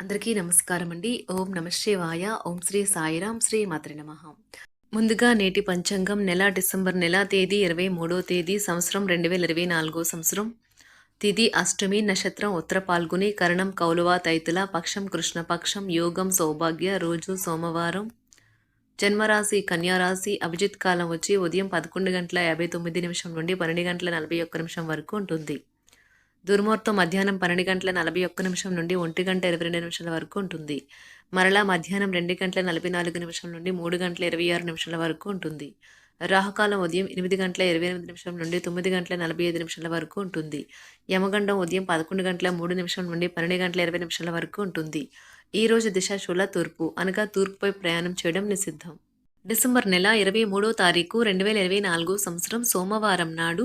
అందరికీ నమస్కారం అండి ఓం నమ శివాయ. ఓం శ్రీ సాయిరాం శ్రీ మాత్రి నమ. ముందుగా నేటి పంచాంగం నెల డిసెంబర్ నెల తేదీ ఇరవై మూడో తేదీ సంవత్సరం రెండు వేల ఇరవై నాలుగో సంవత్సరం. తిథి అష్టమి నక్షత్రం ఉత్తర పాల్గొని కరణం కౌలువ తైతుల పక్షం కృష్ణపక్షం యోగం సౌభాగ్య రోజు సోమవారం. జన్మరాశి కన్యారాశి అభిజిత్ కాలం వచ్చి ఉదయం పదకొండు గంటల యాభై తొమ్మిది నిమిషం నుండి పన్నెండు గంటల నలభై ఒక్క నిమిషం వరకు ఉంటుంది. దుర్ముహూర్తం మధ్యాహ్నం పన్నెండు గంటల నలభై ఒక్క నిమిషం నుండి ఒంటి గంట ఇరవై రెండు నిమిషాల వరకు ఉంటుంది. మరలా మధ్యాహ్నం రెండు గంటల నలభై నాలుగు నిమిషం నుండి మూడు గంటల ఇరవై ఆరు నిమిషాల వరకు ఉంటుంది. రాహుకాలం ఉదయం ఎనిమిది గంటల ఇరవై ఎనిమిది నిమిషం నుండి తొమ్మిది గంటల నలభై ఐదు నిమిషాల వరకు ఉంటుంది. యమగండం ఉదయం పదకొండు గంటల మూడు నిమిషం నుండి పన్నెండు గంటల ఇరవై నిమిషాల వరకు ఉంటుంది. ఈ రోజు దిశ శూల తూర్పు అనగా తూర్పుపై ప్రయాణం చేయడం నిషిద్ధం. డిసెంబర్ నెల ఇరవై మూడో తారీఖు రెండు వేల ఇరవై నాలుగు సంవత్సరం సోమవారం నాడు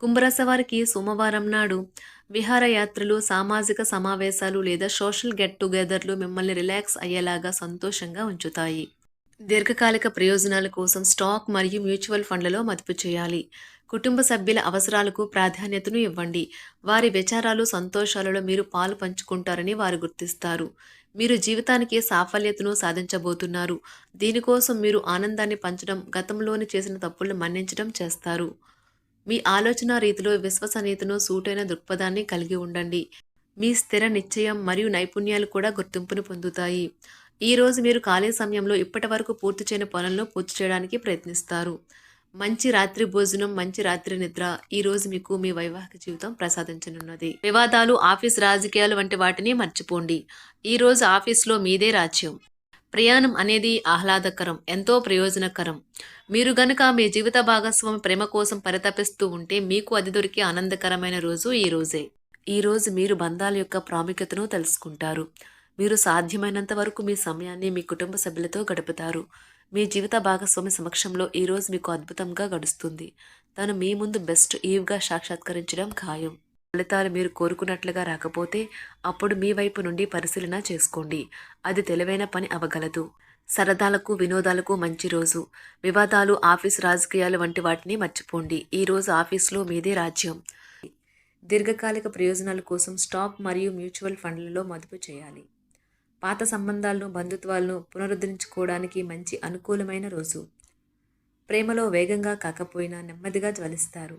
కుంభరాశి వారికి సోమవారం నాడు విహారయాత్రలు సామాజిక సమావేశాలు లేదా సోషల్ గెట్ టుగెదర్లు మిమ్మల్ని రిలాక్స్ అయ్యేలాగా సంతోషంగా ఉంచుతాయి. దీర్ఘకాలిక ప్రయోజనాల కోసం స్టాక్ మరియు మ్యూచువల్ ఫండ్లలో మదుపు చేయాలి. కుటుంబ సభ్యుల అవసరాలకు ప్రాధాన్యతను ఇవ్వండి. వారి విచారాలు సంతోషాలలో మీరు పాలు పంచుకుంటారని వారు గుర్తిస్తారు. మీరు జీవితానికి సాఫల్యతను సాధించబోతున్నారు. దీనికోసం మీరు ఆనందాన్ని పంచడం గతంలోని చేసిన తప్పులను మన్నించడం చేస్తారు. మీ ఆలోచన రీతిలో విశ్వసనీయతను సూటైన దృక్పథాన్ని కలిగి ఉండండి. మీ స్థిర నిశ్చయం మరియు నైపుణ్యాలు కూడా గుర్తింపును పొందుతాయి. ఈ రోజు మీరు ఖాళీ సమయంలో ఇప్పటి వరకు పూర్తి చేయని పనులను పూర్తి చేయడానికి ప్రయత్నిస్తారు. మంచి రాత్రి భోజనం మంచి రాత్రి నిద్ర ఈ రోజు మీకు మీ వైవాహిక జీవితం ప్రసాదించనున్నది. వివాదాలు ఆఫీస్ రాజకీయాలు వంటి వాటిని మర్చిపోండి. ఈ రోజు ఆఫీస్లో మీదే రాజ్యం. ప్రయాణం అనేది ఆహ్లాదకరం ఎంతో ప్రయోజనకరం. మీరు గనుక మీ జీవిత భాగస్వామి ప్రేమ కోసం పరితపిస్తూ ఉంటే మీకు అది దొరికే ఆనందకరమైన రోజు ఈ రోజే. ఈ రోజు మీరు బంధాల యొక్క ప్రాముఖ్యతను తెలుసుకుంటారు. మీరు సాధ్యమైనంత వరకు మీ సమయాన్ని మీ కుటుంబ సభ్యులతో గడుపుతారు. మీ జీవిత భాగస్వామి సమక్షంలో ఈరోజు మీకు అద్భుతంగా గడుస్తుంది. తను మీ ముందు బెస్ట్ ఈవ్గా సాక్షాత్కరించడం ఖాయం. ఫలితాలు మీరు కోరుకున్నట్లుగా రాకపోతే అప్పుడు మీ వైపు నుండి పరిశీలన చేసుకోండి. అది తెలివైన పని అవగలదు. సరదాలకు వినోదాలకు మంచి రోజు. వివాదాలు ఆఫీస్ రాజకీయాలు వంటి వాటిని మర్చిపోండి. ఈ రోజు ఆఫీస్లో మీదే రాజ్యం. దీర్ఘకాలిక ప్రయోజనాల కోసం స్టాక్ మరియు మ్యూచువల్ ఫండ్లలో మదుపు చేయాలి. పాత సంబంధాలను బంధుత్వాలను పునరుద్ధరించుకోవడానికి మంచి అనుకూలమైన రోజు. ప్రేమలో వేగంగా కాకపోయినా నెమ్మదిగా జ్వలిస్తారు.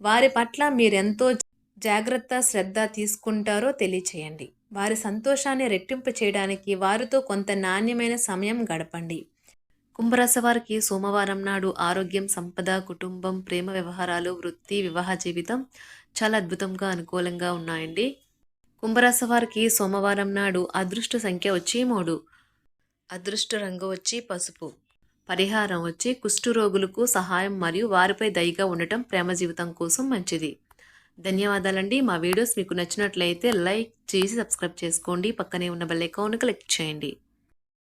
వారి పట్ల మీరెంతో జాగ్రత్త శ్రద్ధ తీసుకుంటారో తెలియచేయండి. వారి సంతోషాన్ని రెట్టింపు చేయడానికి వారితో కొంత నాణ్యమైన సమయం గడపండి. కుంభరాశి వారికి సోమవారం నాడు ఆరోగ్యం సంపద కుటుంబం ప్రేమ వ్యవహారాలు వృత్తి వివాహ జీవితం చాలా అద్భుతంగా అనుకూలంగా ఉన్నాయండి. కుంభరాశి వారికి సోమవారం నాడు అదృష్ట సంఖ్య వచ్చి మూడు. అదృష్ట రంగు వచ్చి పసుపు. పరిహారం వచ్చి కుష్టు రోగులకు సహాయం మరియు వారిపై దయగా ఉండటం ప్రేమ జీవితం కోసం మంచిది. ధన్యవాదాలండి. మా వీడియోస్ మీకు నచ్చినట్లయితే లైక్ చేసి సబ్స్క్రైబ్ చేసుకోండి. పక్కనే ఉన్న బెల్ ఐకాన్ క్లిక్ చేయండి.